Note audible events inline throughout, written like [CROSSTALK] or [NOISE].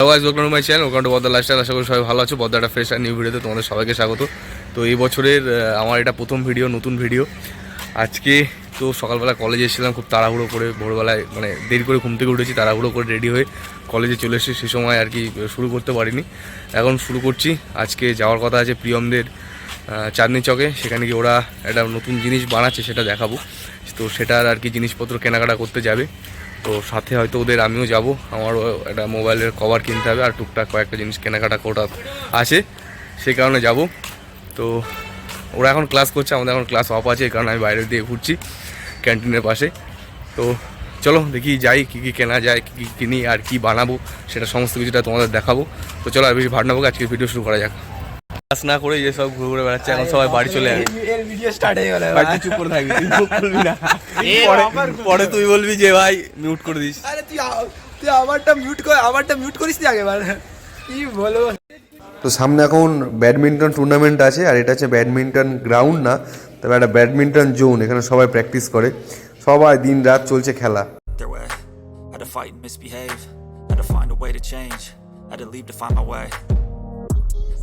Hello guys welcome to my channel welcome to বদ্দা lifestyle আশা করি সবাই ভালো আছো। বদ্দা একটা ফ্রেশ আর নিউ ভিডিওতে তোমাদের সবাইকে স্বাগত। তো এই বছরের আমার এটা প্রথম ভিডিও নতুন ভিডিও আজকে তো সকালবেলা কলেজে এসেছিলাম, খুব তাড়াহুড়ো করে ভোরবেলায় মানে দেরি করে ঘুম থেকে উঠেছি, তাড়াহুড়ো করে রেডি হয়ে কলেজে চলে এসেছি। সে সময় আর কি শুরু করতে পারিনি। এখন শুরু করছি। আজকে যাওয়ার কথা আছে প্রিয়মদের চাঁদনি চকে। সেখানে গিয়ে ওরা একটা নতুন জিনিস বানাচ্ছে, সেটা দেখাবো। তো সেটার আর কি জিনিসপত্র কেনাকাটা করতে যাবে। তো সাথে হয়তো ওদের আমিও যাব। আমারও একটা মোবাইলের কভার কিনতে হবে আর টুকটাক কয়েকটা জিনিস কেনাকাটা করা আছে, সেই কারণে যাব। তো ওরা এখন ক্লাস করছে, আমাদের এখন ক্লাস অফ আছে, এই কারণে আমি বাইরে দিয়ে ঘুরছি ক্যান্টিনের পাশে। তো চলো দেখি যাই, কী কী কেনা যায়, কী কী কিনি আর কি বানাবো, সেটা সমস্ত কিছুটা তোমাদের দেখাবো। তো চলো আর বেশি ভাট নেব আজকে ভিডিও শুরু করা যাক। ক্লাস না করে যে সব ঘুরে ঘুরে বেড়াচ্ছে এখন সবাই বাড়ি চলে যাবে এর ভিডিও স্টার্ট হয়ে গেল ভাই চুপ করে থাকবি তুই মুখ খুলবি না পরে পরে তুই বলবি যে ভাই মিউট করে দিস আরে তুই তুই আমারটা মিউট কর আমারটা মিউট করিস নি আগেবার কি বলব তো সামনে এখন ব্যাডমিন্টন টুর্নামেন্ট আছে আর এটা হচ্ছে ব্যাডমিন্টন গ্রাউন্ড না তবে একটা ব্যাডমিন্টন জোন এখানে সবাই প্র্যাকটিস করে সবাই দিন রাত চলছে খেলা. Had to fight and misbehave. Had to find a way to change. Had to leave to find my way.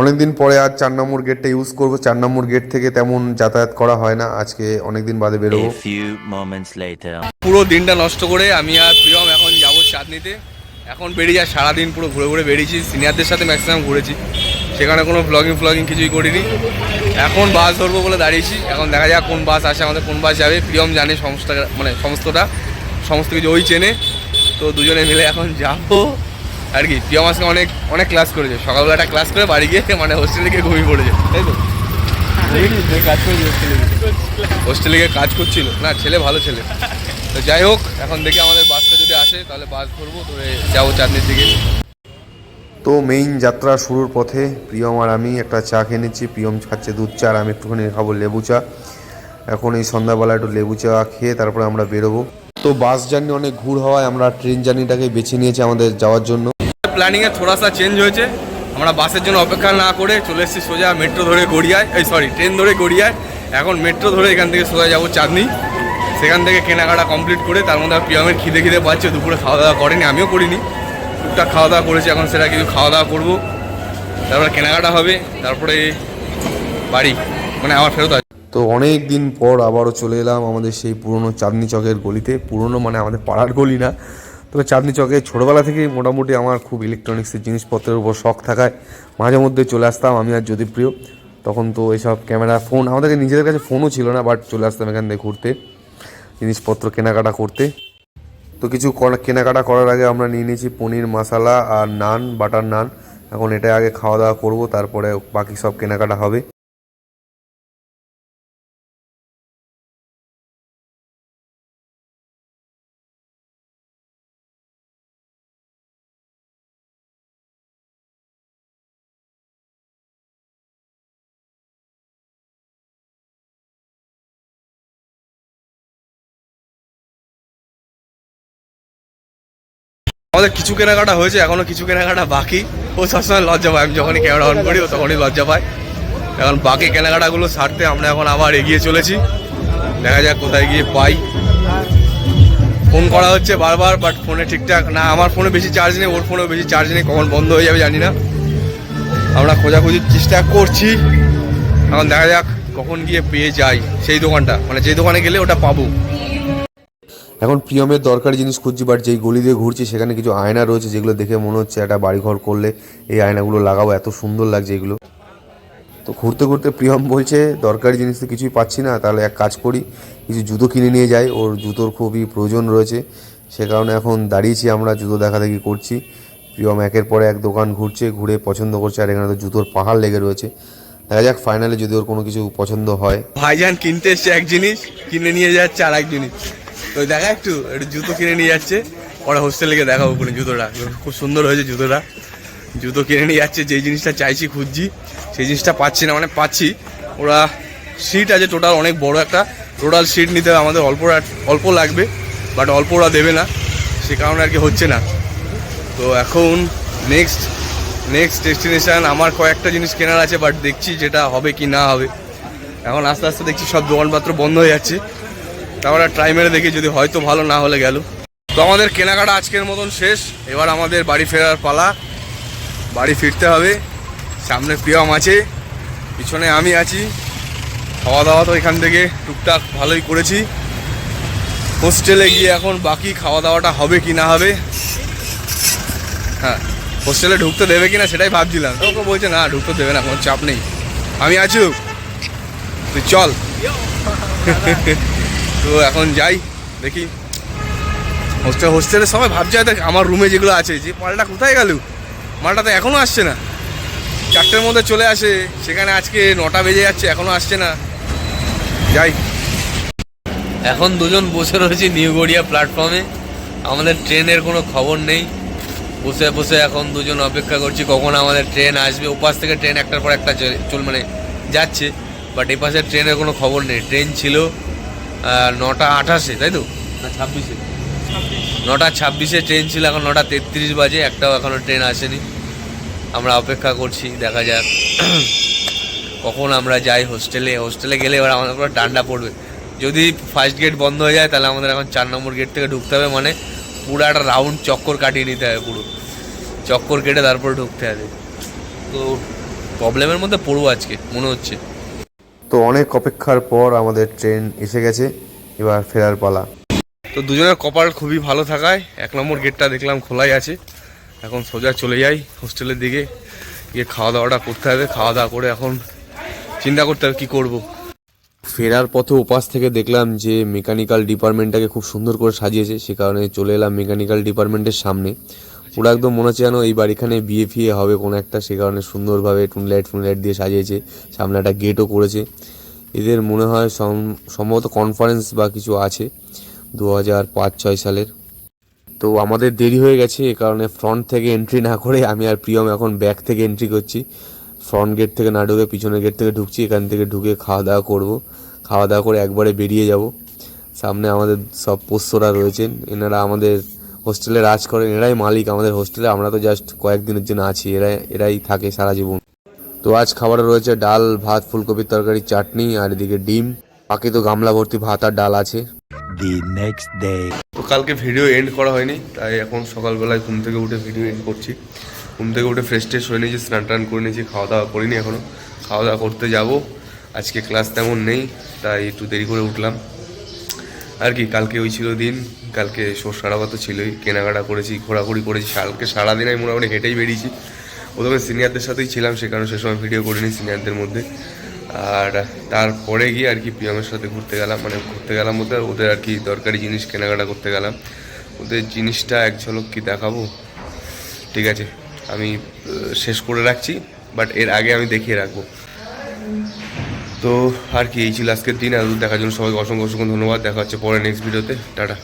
অনেকদিন পরে আজ চার নম্বর গেটটা ইউজ করব। চার নম্বর গেট থেকে তেমন যাতায়াত করা হয় না। আজকে অনেকদিন বাদে বেরোবো. পুরো দিনটা নষ্ট করে আমি আর প্রিয়ম এখন যাব চাঁদনিতে। এখন বেরিয়ে যায় সারাদিন পুরো ঘুরে ঘুরে বেরিয়েছি। সিনিয়রদের সাথে ম্যাক্সিমাম ঘুরেছি। সেখানে কোনো ব্লগিং ফ্লগিং কিছুই করিনি। এখন বাস ধরবো বলে দাঁড়িয়েছি। এখন দেখা যাক কোন বাস আসে আমাদের কোন বাস যাবে। প্রিয়ম জানে সমস্ত মানে সমস্তটা। সমস্ত কিছু ওই চেনে। তো দুজনে মিলে এখন যাব। আর কি প্রিয়ম আজকে অনেক অনেক ক্লাস করেছে সকালবেলা একটা ক্লাস করে বাড়ি গিয়ে মানে হোস্টেলে গিয়ে ঘুমিয়ে পড়েছে। তাই তো? কাজ করেছি হোস্টেলে হোস্টেলে গিয়ে। কাজ করছিল। না ছেলে ভালো ছেলে। তো যাই হোক এখন দেখি আমাদের বাসটা যদি আসে তাহলে বাস ধরবো ধরে যাব চাঁদনির দিকে। তো মেইন যাত্রা শুরুর পথে প্রিয়ম আর আমি একটা চা খেয়ে প্রিয়ম খাচ্ছে দুধ চা আর আমি একটুখানি খাব লেবু চা। এখন এই সন্ধ্যাবেলা একটু লেবু চা খেয়ে তারপরে আমরা বেরোবো। তো বাস জার্নি অনেক ঘুর হওয়ায় আমরা ট্রেন জার্নিটাকে বেছে নিয়েছি আমাদের যাওয়ার জন্য। প্ল্যানিং এ থোড়া সা চেঞ্জ হয়েছে। আমরা বাসের জন্য অপেক্ষা না করে চলে এসেছি সোজা মেট্রো ধরে গড়িয়ায়, এই সরি ট্রেন ধরে গড়িয়ায়। এখন মেট্রো ধরে এখান থেকে সোজা যাব চাঁদনি। সেখান থেকে কেনাকাটা কমপ্লিট করে তার মধ্যে প্রিয়মের খিদে খিদে পাচ্ছে, দুপুরে খাওয়া দাওয়া করেনি, আমিও করিনি। টুকটাক খাওয়া দাওয়া করেছি, এখন সেটা কিছু খাওয়া দাওয়া করব। তারপরে কেনাকাটা হবে, তারপরে বাড়ি মানে আবার ফেরত আসবে। তো অনেক দিন পর আবারও চলে এলাম আমাদের সেই পুরনো চাঁদনি চকের গলিতে। পুরনো মানে আমাদের পাড়ার গলি না। তবে চাঁদনি চকে ছোটোবেলা থেকেই মোটামুটি আমার খুব ইলেকট্রনিক্সের জিনিসপত্রের উপর শখ থাকায় মাঝে মধ্যে চলে আসতাম আমি আর জ্যোতিপ্রিয়। তখন তো এইসব ক্যামেরা ফোন, আমাদের নিজেদের কাছে ফোনও ছিল না বাট চলে আসতাম এখান থেকে ঘুরতে, জিনিসপত্র কেনাকাটা করতে। তো কিছু কেনাকাটা করার আগে আমরা নিয়ে নিয়েছি পনির, মশালা আর নান, বাটার নান। এখন এটা আগে খাওয়া দাওয়া করব, তারপরে বাকি সব কেনাকাটা হবে। আমাদের কিছু কেনাকাটা হয়েছে, এখনও কিছু কেনাকাটা বাকি। ও সবসময় লজ্জা পায়। আমি যখনই ক্যামেরা অন করি, ও তখনই লজ্জা পায়। এখন বাকি কেনাকাটাগুলো সারতে আমরা এখন আবার এগিয়ে চলেছি। দেখা যাক কোথায় গিয়ে পাই। ফোন করা হচ্ছে বারবার বাট ফোনে ঠিকঠাক না। আমার ফোনে বেশি চার্জ নেই, ওর ফোনেও বেশি চার্জ নেই, কখন বন্ধ হয়ে যাবে জানি না। আমরা খোঁজাখুঁজির চেষ্টা করছি। এখন দেখা যাক কখন গিয়ে পেয়ে যাই। সেই দোকানটা মানে যে দোকানে গেলে ওটা পাবো। এখন প্রিয়মের দরকারি জিনিস খুঁজছি বাট যেই গলি দিয়ে ঘুরছি, সেখানে কিছু আয়না রয়েছে যেগুলো দেখে মনে হচ্ছে একটা বাড়িঘর করলে এই আয়নাগুলো লাগাবো, এত সুন্দর লাগছে এগুলো। তো ঘুরতে ঘুরতে প্রিয়ম বলছে, দরকারি জিনিস তো কিছুই পাচ্ছি না, তাহলে এক কাজ করি, কিছু জুতো কিনে নিয়ে যাই। ওর জুতোর খুবই প্রয়োজন রয়েছে, সে কারণে এখন দাঁড়িয়েছি আমরা, জুতো দেখা দেখি করছি। প্রিয়ম একের পরে এক দোকান ঘুরছে, ঘুরে পছন্দ করছে, আর এখানে তো জুতোর পাহাড় লেগে রয়েছে। দেখা যাক ফাইনালে যদি ওর কোনো কিছু পছন্দ হয়। ভাইজান কিনতে এসছে এক জিনিস, কিনে নিয়ে যাচ্ছে আর এক জিনিস। তো দেখা একটু একটু জুতো কিনে নিয়ে যাচ্ছে। ওরা হোস্টেলে গিয়ে দেখাবো কোনো জুতোটা। খুব সুন্দর হয়েছে জুতোটা। জুতো কিনে নিয়ে যাচ্ছে, যেই জিনিসটা চাইছি খুঁজছি, সেই জিনিসটা পাচ্ছি না মানে পাচ্ছি। ওরা সিট আছে টোটাল অনেক বড় একটা। টোটাল সিট নিতে হবে আমাদের, অল্প অল্প লাগবে বাট অল্প ওরা দেবে না। সে কারণে আর কি হচ্ছে না। তো এখন নেক্সট নেক্সট ডেস্টিনেশন আমার কয়েকটা জিনিস কেনার আছে বাট দেখছি যেটা হবে কি না হবে। এখন আস্তে আস্তে দেখছি সব দোকানপত্র বন্ধ হয়ে যাচ্ছে। তারপরে ট্রাই মেরে দেখি যদি হয়তো ভালো না হলে গেল। তো আমাদের কেনাকাটা আজকের মতন শেষ। এবার আমাদের বাড়ি ফেরার পালা। বাড়ি ফিরতে হবে। সামনে প্রিয়ম আছে। পিছনে আমি আছি। খাওয়া দাওয়া তো এখান থেকে টুকটাক ভালোই করেছি। হোস্টেলে গিয়ে এখন বাকি খাওয়া দাওয়াটা হবে কি না হবে? হ্যাঁ হোস্টেলে ঢুকতে দেবে কিনা সেটাই ভাবছিলাম। ওকে বলছে, না, ঢুকতে দেবে না, কোনো চাপ নেই। আমি আছি। তুই চল। [LAUGHS] তো এখন যাই, দেখি। হোস্টেল হোস্টেলের সবাই ভাবছে, দেখ, আমার রুমে যেগুলো আছে, যে মালটা কোথায় গেল? মালটা তো এখনও আসছে না। চারটের মধ্যে চলে আসে, সেখানে আজকে নটা বেজে যাচ্ছে এখনও আসছে না। যাই। এখন দুজন বসে রয়েছি নিউ গড়িয়া প্ল্যাটফর্মে আমাদের ট্রেনের কোনো খবর নেই। বসে বসে এখন দুজন অপেক্ষা করছি, কখন আমাদের ট্রেন আসবে। ওপাশ থেকে ট্রেন একটার পর একটা চলে- মানে যাচ্ছে বাট এপাশের ট্রেনের কোনো খবর নেই। ট্রেন ছিল নটা আঠাশে তাই তো? ছাব্বিশে। নটা ছাব্বিশে ট্রেন ছিল এখন নটা তেত্রিশ বাজে একটাও এখনও ট্রেন আসেনি। আমরা অপেক্ষা করছি দেখা যাক। কখন আমরা যাই হোস্টেলে। হোস্টেলে গেলে এবার আমাদের পুরো ডান্ডা পড়বে। যদি ফার্স্ট গেট বন্ধ হয়ে যায় তাহলে আমাদের এখন চার নম্বর গেট থেকে ঢুকতে হবে মানে পুরো একটা রাউন্ড চক্কর কাটিয়ে নিতে হবে পুরো। চক্কর কেটে তারপর ঢুকতে হবে। তো প্রবলেমের মধ্যে পড়ব আজকে মনে হচ্ছে। তো অনেক অপেক্ষার পর আমাদের ট্রেন এসে গেছে, এবার ফেরার পালা। তো দুজনের কপাল খুবই ভালো থাকায়, এক নম্বর গেটটা দেখলাম খোলাই আছে। এখন সোজা চলে যাই হোস্টেলের দিকে, গিয়ে খাওয়া দাওয়াটা করতে হবে। খাওয়া দাওয়া করে এখন চিন্তা করতে হবে কী করব। ফেরার পথে ওপাশ থেকে দেখলাম যে মেকানিক্যাল ডিপার্টমেন্টটাকে খুব সুন্দর করে সাজিয়েছে, সে কারণে চলে এলাম মেকানিক্যাল ডিপার্টমেন্টের সামনে। পুরো একদম মনে হচ্ছে যেন এই বাড়িখানে বিয়ে ফিয়ে হবে কোনো একটা সে কারণে সুন্দরভাবে টুনলাইট ফুনলাইট দিয়ে সাজিয়েছে সামনে একটা গেটও করেছে। এদের মনে হয় সম- সম্ভবত কনফারেন্স বা কিছু আছে দু হাজার পাঁচ ছয় সালের। তো আমাদের দেরি হয়ে গেছে এ কারণে ফ্রন্ট থেকে এন্ট্রি না করে আমি আর প্রিয়ম এখন ব্যাক থেকে এন্ট্রি করছি। ফ্রন্ট গেট থেকে না ঢুকে পিছনের গেট থেকে ঢুকছি এখান থেকে ঢুকে খাওয়া দাওয়া করব। খাওয়া দাওয়া করে একবারে বেরিয়ে যাব। সামনে আমাদের সব পোষ্যরা রয়েছেন এনারা আমাদের হোস্টেলে রাজ করেন এরাই মালিক আমাদের হোস্টেলে। আমরা তো জাস্ট কয়েকদিনের জন্য আছি এরাই এরাই থাকে সারা জীবন। তো আজ খাবারে রয়েছে ডাল ভাত ফুলকপির তরকারি চাটনি আর এদিকে ডিম। বাকি তো গামলা ভর্তি ভাত আর ডাল আছে। Day. তো কালকে ভিডিও এন্ড করা হয়নি তাই এখন সকালবেলায় ঘুম থেকে উঠে ভিডিও এন্ড করছি। ঘুম থেকে উঠে ফ্রেশ ট্রেশ হয়ে নিয়েছি স্নান টান করে নিয়েছি খাওয়া দাওয়া করিনি এখনও খাওয়া দাওয়া করতে যাব। আজকে ক্লাস তেমন নেই তাই একটু দেরি করে উঠলাম। আর কি, কালকে ওই ছিল দিন, কালকে সর্ষারাবা তো ছিলই, কেনাকাটা করেছি, ঘোরাঘুরি করেছি কালকে সারাদিন আমি মোটামুটি হেঁটেই বেরিয়েছি। প্রথমে সিনিয়রদের সাথেই ছিলাম, সে কারণে সে সময় ভিডিও করিনি সিনিয়রদের মধ্যে। আর তারপরে গিয়ে আর কি পিএমের সাথে ঘুরতে গেলাম মানে ঘুরতে গেলাম বলতে ওদের আর কি দরকারি জিনিস কেনাকাটা করতে গেলাম। ওদের জিনিসটা এক ঝলক কি দেখাবো? ঠিক আছে, আমি শেষ করে রাখছি বাট এর আগে আমি দেখিয়ে রাখব। তো আর কি, এই ছিল আজকের দিন। আর দেখার জন্য সবাইকে অসংখ্য অসংখ্য ধন্যবাদ। দেখা হচ্ছে পরে নেক্সট ভিডিওতে টাটা।